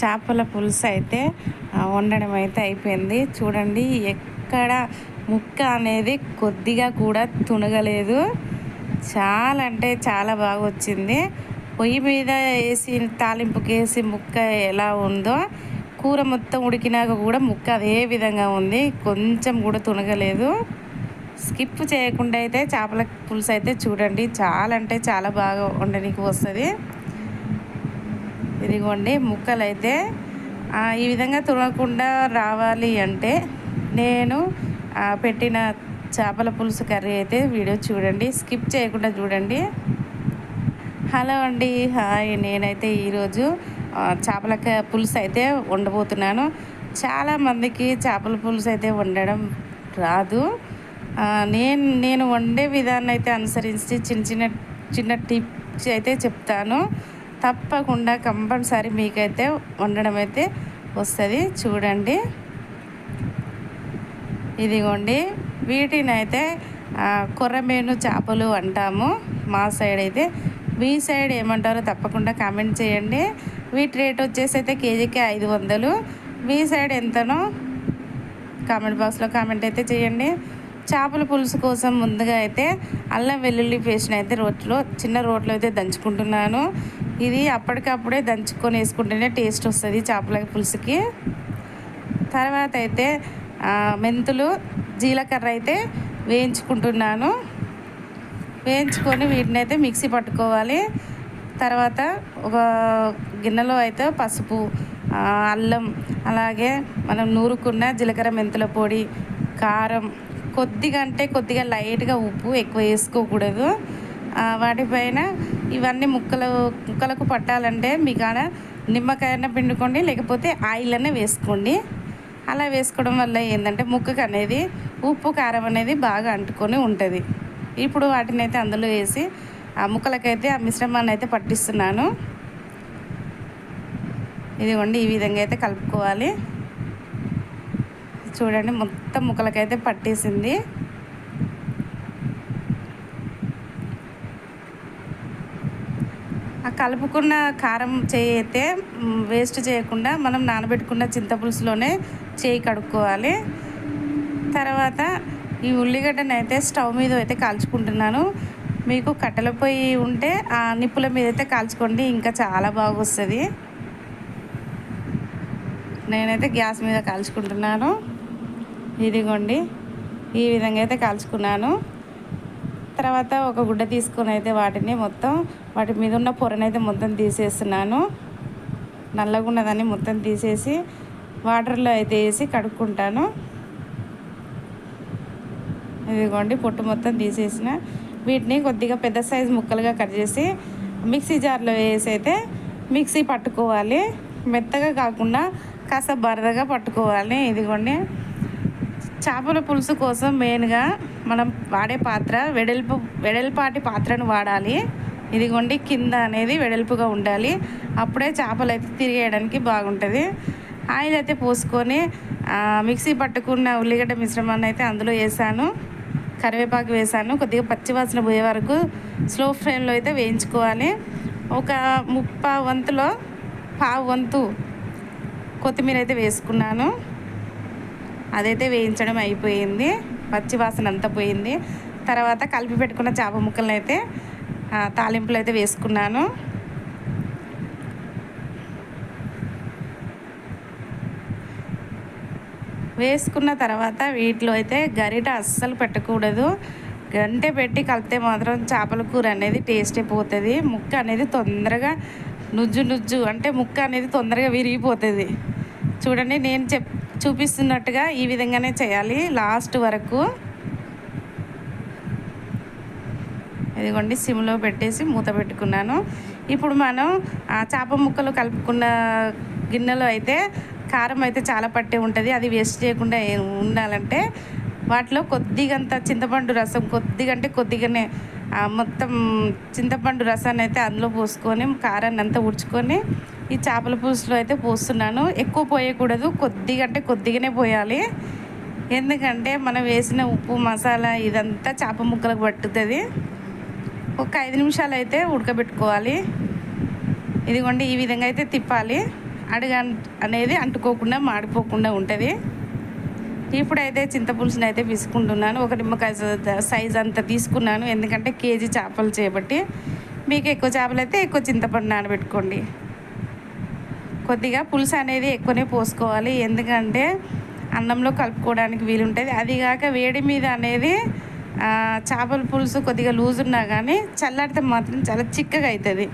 చేపల పులుసు అయితే వండడం అయితే అయిపోయింది. చూడండి ఎక్కడ ముక్క అనేది కొద్దిగా కూడా తునగలేదు. చాలా అంటే చాలా బాగా వచ్చింది. పొయ్యి మీద వేసి తాలింపుకి వేసి ముక్క ఎలా ఉందో కూర మొత్తం ఉడికినాక కూడా ముక్క అదే విధంగా ఉంది. కొంచెం కూడా తునగలేదు. స్కిప్ చేయకుండా అయితే చేపల పులుసు అయితే చూడండి. చాలా అంటే చాలా బాగా వండడానికి వస్తుంది. ఇదిగోండి ముక్కలు అయితే ఈ విధంగా తురగకుండా రావాలి అంటే నేను పెట్టిన చేపల పులుసు కర్రీ అయితే వీడియో చూడండి స్కిప్ చేయకుండా చూడండి. హలో అండి హాయ్ నేనైతే ఈరోజు చేపల పులుసు అయితే వండబోతున్నాను. చాలామందికి చేపల పులుసు అయితే వండడం రాదు. నేను నేను వండే విధానం అయితే అనుసరించి చిన్న చిన్న చిన్న టిప్స్ అయితే చెప్తాను. తప్పకుండా కంపల్సరీ మీకైతే వండడం అయితే వస్తుంది. చూడండి. ఇదిగోండి. వీటిని అయితే కొర్రమేను చేపలు అంటాము. మా సైడ్ అయితే మీ సైడ్ ఏమంటారో తప్పకుండా కామెంట్ చేయండి. వీటి రేట్ వచ్చేసి అయితే కేజీకి ఐదు వందలు. మీ సైడ్ ఎంతనో కామెంట్ బాక్స్లో కామెంట్ అయితే చేయండి. చేపల పులుసు కోసం ముందుగా అయితే అల్లం వెల్లుల్లి పేస్ట్ని అయితే రోట్లో చిన్న రోట్లో అయితే దంచుకుంటున్నాను. ఇది అప్పటికప్పుడే దంచుకొని వేసుకుంటేనే టేస్ట్ వస్తుంది చేపల పులుసుకి. తర్వాత అయితే మెంతులు జీలకర్ర అయితే వేయించుకుంటున్నాను. వేయించుకొని వీటిని అయితే మిక్సీ పట్టుకోవాలి. తర్వాత ఒక గిన్నెలో అయితే పసుపు అల్లం అలాగే మనం నూరుకున్న జీలకర్ర మెంతుల పొడి కారం కొద్దిగా అంటే కొద్దిగా లైట్గా ఉప్పు ఎక్కువ వేసుకోకూడదు. వాటిపైన ఇవన్నీ ముక్కలు ముక్కలకు పట్టాలంటే మీ కాడ నిమ్మకాయన పిండుకోండి లేకపోతే ఆయిల్ అనే వేసుకోండి. అలా వేసుకోవడం వల్ల ఏంటంటే ముక్కకు అనేది ఉప్పు కారం అనేది బాగా అంటుకొని ఉంటుంది. ఇప్పుడు వాటిని అయితే అందులో వేసి ఆ ముక్కలకైతే ఆ మిశ్రమాన్ని అయితే పట్టిస్తున్నాను. ఇదిగోండి ఈ విధంగా అయితే కలుపుకోవాలి. చూడండి మొత్తం ముక్కలకైతే పట్టేసింది. కలుపుకున్న కారం చేయి అయితే వేస్ట్ చేయకుండా మనం నానబెట్టుకున్న చింతపులుసులోనే చేయి కడుక్కోవాలి. తర్వాత ఈ ఉల్లిగడ్డను అయితే స్టవ్ మీద అయితే కాల్చుకుంటున్నాను. మీకు కట్టెల పొయ్యి ఉంటే ఆ నిప్పుల మీద అయితే కాల్చుకోండి ఇంకా చాలా బాగా వస్తుంది నేనైతే గ్యాస్ మీద కాల్చుకుంటున్నాను. ఇదిగోండి ఈ విధంగా అయితే కాల్చుకున్నాను. తర్వాత ఒక గుడ్డ తీసుకొని అయితే వాటిని మొత్తం వాటి మీద ఉన్న పొరనైతే మొత్తం తీసేస్తున్నాను. నల్లగున్నదాన్ని మొత్తం తీసేసి వాటర్లో అయితే వేసి కడుక్కుంటాను. ఇదిగోండి పొట్టు మొత్తం తీసేసిన. వీటిని కొద్దిగా పెద్ద సైజు ముక్కలుగా కట్ చేసి మిక్సీ జార్లో వేసి అయితే మిక్సీ పట్టుకోవాలి. మెత్తగా కాకుండా కాస్త బరదగా పట్టుకోవాలి. ఇదిగోండి. చేపల పులుసు కోసం మెయిన్గా మనం వాడే పాత్ర వెడల్పు వెడల్పాటి పాత్రను వాడాలి. ఇదిగోండి కింద అనేది వెడల్పుగా ఉండాలి. అప్పుడే చేపలు అయితే తిరిగేయడానికి బాగుంటుంది. ఆయిల్ అయితే పోసుకొని మిక్సీ పట్టుకున్న ఉల్లిగడ్డ మిశ్రమాన్ని అయితే అందులో వేసాను. కరివేపాకు వేసాను. కొద్దిగా పచ్చివాసన పోయే వరకు స్లో ఫ్లేమ్లో అయితే వేయించుకోవాలి. ఒక ముప్పా వంతులో పావు వంతు కొత్తిమీర అయితే వేసుకున్నాను. అదైతే వేయించడం అయిపోయింది. పచ్చి వాసన అంతా పోయింది. తర్వాత కలిపి పెట్టుకున్న చేప ముక్కలను అయితే తాలింపులు అయితే వేసుకున్నాను. వేసుకున్న తర్వాత వీటిలో అయితే గరిట అస్సలు పెట్టకూడదు. గంటె పెట్టి కలిపితే మాత్రం చేపల కూర అనేది టేస్ట్ అయిపోతుంది ముక్క అనేది తొందరగా నుజ్జు నుజ్జు అంటే ముక్క అనేది తొందరగా విరిగిపోతుంది. చూడండి నేను చెప్ చూపిస్తున్నట్టుగా ఈ విధంగానే చేయాలి. లాస్ట్ వరకు ఇదిగోండి సిమ్లో పెట్టేసి మూత పెట్టుకున్నాను. ఇప్పుడు మనం ఆ చేప ముక్కలు కలుపుకున్న గిన్నెలో అయితే కారం అయితే చాలా పట్టే ఉంటుంది. అది వేస్ట్ చేయకుండా ఉండాలంటే వాటిలో కొద్దిగంత చింతపండు రసం కొద్దిగా అంటే కొద్దిగానే మొత్తం చింతపండు రసాన్ని అయితే అందులో పోసుకొని కారాన్ని అంతా ఉడుచుకొని ఈ చేపల పులుసులో అయితే పోస్తున్నాను. ఎక్కువ పోయకూడదు. కొద్దిగా అంటే కొద్దిగానే పోయాలి. ఎందుకంటే మనం వేసిన ఉప్పు మసాలా ఇదంతా చేప ముక్కలకు పట్టుతుంది. ఒక ఐదు నిమిషాలు అయితే ఉడకబెట్టుకోవాలి. ఇదిగోండి ఈ విధంగా అయితే తిప్పాలి. అడుగు అనేది అంటుకోకుండా మాడిపోకుండా ఉంటుంది. ఇప్పుడైతే చింతపులుసుని అయితే పిసుకుంటున్నాను. ఒక నిమ్మకాయ సైజ్ అంత తీసుకున్నాను. ఎందుకంటే కేజీ చేపలు చేయబట్టి మీకు ఎక్కువ చేపలు అయితే ఎక్కువ చింతపండు నానబెట్టుకోండి. కొద్దిగా పులుసు అనేది ఎక్కువనే పోసుకోవాలి. ఎందుకంటే అన్నంలో కలుపుకోవడానికి వీలుంటుంది. అదిగాక వేడి మీద అనేది చేపల పులుసు కొద్దిగా లూజ్ ఉన్నా కానీ చల్లారితే మాత్రం చాలా చిక్కగా అవుతుంది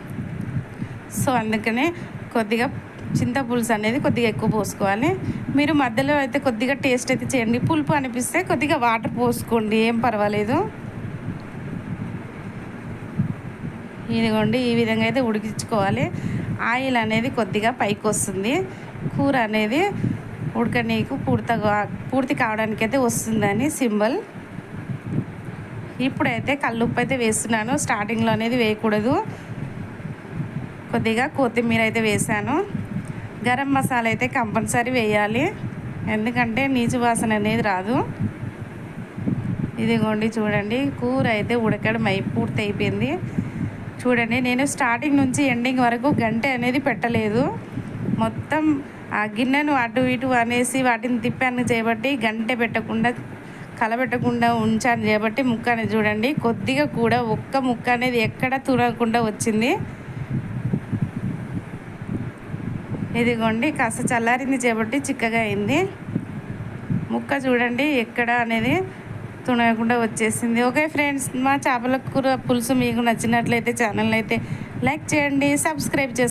సో అందుకనే కొద్దిగా చింత పులుసు అనేది కొద్దిగా ఎక్కువ పోసుకోవాలి. మీరు మధ్యలో అయితే కొద్దిగా టేస్ట్ అయితే చేయండి. పులుపు అనిపిస్తే కొద్దిగా వాటర్ పోసుకోండి. ఏం పర్వాలేదు. ఇదిగోండి ఈ విధంగా అయితే ఉడికించుకోవాలి. ఆయిల్ అనేది కొద్దిగా పైకి వస్తుంది కూర అనేది ఉడకనీకు పూర్తిగా పూర్తి కావడానికి అయితే వస్తుందని సింబల్. ఇప్పుడైతే కల్లుప్పు అయితే వేస్తున్నాను. స్టార్టింగ్లో అనేది వేయకూడదు. కొద్దిగా కొత్తిమీర అయితే వేసాను గరం మసాలా అయితే కంపల్సరీ వేయాలి. ఎందుకంటే నీచు వాసన అనేది రాదు. ఇదిగోండి చూడండి. కూర అయితే ఉడకడం అయి పూర్తి అయిపోయింది చూడండి నేను స్టార్టింగ్ నుంచి ఎండింగ్ వరకు గంటె అనేది పెట్టలేదు. మొత్తం ఆ గిన్నెను అటు ఇటు అనేసి వాటిని తిప్పాను చేయబట్టి గంటె పెట్టకుండా కలబెట్టకుండా ఉంచాను చేయబట్టి ముక్క అనేది చూడండి. కొద్దిగా కూడా ఒక్క ముక్క అనేది ఎక్కడ తురగకుండా వచ్చింది. ఇదిగోండి కాస్త చల్లారింది చేపట్టి చిక్కగా అయింది. ముక్క చూడండి ఎక్కడ అనేది తునగకుండా వచ్చేసింది. ఓకే ఫ్రెండ్స్ మా చేపల కూర పులుసు మీకు నచ్చినట్లయితే ఛానల్ అయితే లైక్ చేయండి సబ్స్క్రైబ్ చేసుకోండి